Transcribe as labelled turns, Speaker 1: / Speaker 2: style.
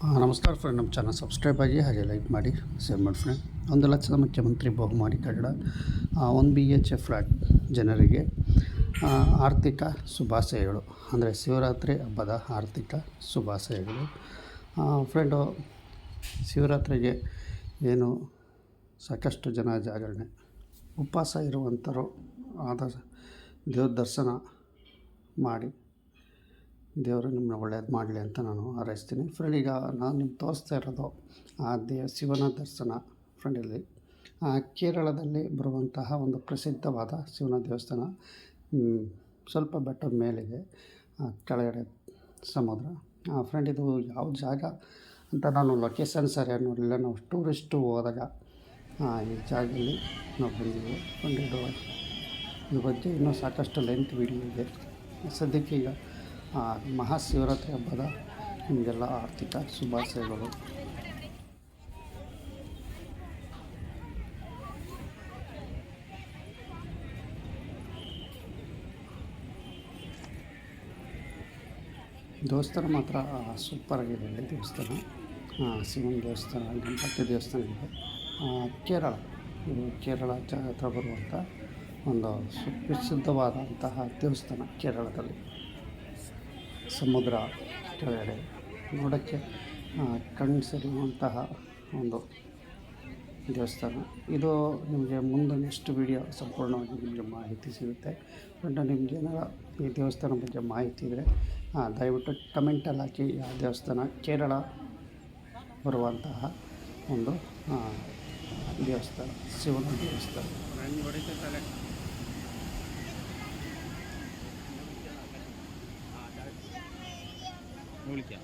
Speaker 1: ನಮಸ್ಕಾರ ಫ್ರೆಂಡ್ ನಮ್ಮ channel subscribe ಆಗಿ ಹಾಗೆ ಲೈಕ್ ಮಾಡಿ ಶೇರ್ ಮಾಡಿ ಫ್ರೆಂಡ್ ಒಂದು ಲಕ್ಷದ ಮುಖ್ಯಮಂತ್ರಿ ಬಹುಮಾಡಿ ಕಟ್ಟಡ ಒಂದು ಬಿ ಎಚ್ ಎ ಫ್ಲ್ಯಾಟ್ ಜನರಿಗೆ ಆರ್ಥಿಕ ಶುಭಾಶಯಗಳು. ಅಂದರೆ ಶಿವರಾತ್ರಿ ಹಬ್ಬದ ಆರ್ಥಿಕ ಶುಭಾಶಯಗಳು. ಫ್ರೆಂಡು ಶಿವರಾತ್ರಿಗೆ ಏನು ಸಾಕಷ್ಟು ಜನ ಜಾಗರಣೆ. ಉಪವಾಸ ಇರುವಂಥರು ಆದ ದೇವ್ರ ದರ್ಶನ ಮಾಡಿ ದೇವರು ನಿಮ್ಮನ್ನ ಒಳ್ಳೇದು ಮಾಡಲಿ ಅಂತ ನಾನು ಹಾರೈಸ್ತೀನಿ. ಫ್ರೆಂಡ್ ಈಗ ನಾನು ನಿಮ್ಗೆ ತೋರಿಸ್ತಾ ಇರೋದು ಆ ದೇವ, ಶಿವನ ದರ್ಶನ ಫ್ರೆಂಡ್ ಇಲ್ಲಿ. ಕೇರಳದಲ್ಲಿ ಬರುವಂತಹ ಒಂದು ಪ್ರಸಿದ್ಧವಾದ ಶಿವನ ದೇವಸ್ಥಾನ ಸ್ವಲ್ಪ ಬೆಟ್ಟದ ಮೇಲಿದೆ ಕೆಳಗಡೆ ಸಮುದ್ರ. ಫ್ರೆಂಡ್ ಇದು ಯಾವ ಜಾಗ ಅಂತ ನಾನು ಲೊಕೇಶನ್ ಸರಿಯಾಗಿ ನೋಡಲಿಲ್ಲ. ನಾವು ಟೂರಿಸ್ಟು ಹೋದಾಗ ಈ ಜಾಗದಲ್ಲಿ ನಾವು ಬಂದಿದ್ದೀವಿ ಫ್ರೆಂಡ್ ಇದು ಇದ್ರ ಬಗ್ಗೆ ಇನ್ನೂ ಸಾಕಷ್ಟು ಲೆಂತ್ ವಿಡಿಯೋ ಇದೆ. ಸದ್ಯಕ್ಕೆ ಈಗ ಮಹಾಶಿವರಾತ್ರಿ ಹಬ್ಬದ ನಿಮಗೆಲ್ಲ ಆರ್ಥಿಕ ಶುಭಾಶಯಗಳು. ದೇವಸ್ಥಾನ ಮಾತ್ರ ಸೂಪರಾಗಿದೆ ಇಲ್ಲಿ ದೇವಸ್ಥಾನ. ಶಿವನ ದೇವಸ್ಥಾನ, ಗಣಪತಿ ದೇವಸ್ಥಾನ ಇದೆ. ಕೇರಳ, ಇದು ಕೇರಳ ಹತ್ರ ಬರುವಂಥ ಒಂದು ಸುಪ್ರಸಿದ್ಧವಾದಂತಹ ದೇವಸ್ಥಾನ ಕೇರಳದಲ್ಲಿ. ಸಮುದ್ರ ಕೆಳಗಡೆ ನೋಡೋಕ್ಕೆ ಆ, ಕಣ್ಣು ಸೆಳೆಯುವಂತಹ ಒಂದು ದೇವಸ್ಥಾನ. ಇದು ನಿಮಗೆ ಮುಂದೆ ನೆಕ್ಸ್ಟ್ ವಿಡಿಯೋ ಸಂಪೂರ್ಣವಾಗಿ ನಿಮಗೆ ಮಾಹಿತಿ ಸಿಗುತ್ತೆ. ಬಟ್ ನಿಮ್ಗೆ ಏನಾರ ಈ ದೇವಸ್ಥಾನ ಬಗ್ಗೆ ಮಾಹಿತಿ ಇದ್ದರೆ ದಯವಿಟ್ಟು ಕಮೆಂಟಲ್ಲಿ ಹಾಕಿ ಯಾವ ದೇವಸ್ಥಾನ ಕೇರಳ ಬರುವಂತಹ ಒಂದು ದೇವಸ್ಥಾನ ಶಿವನ ದೇವಸ್ಥಾನ.
Speaker 2: വിളിക്കാം.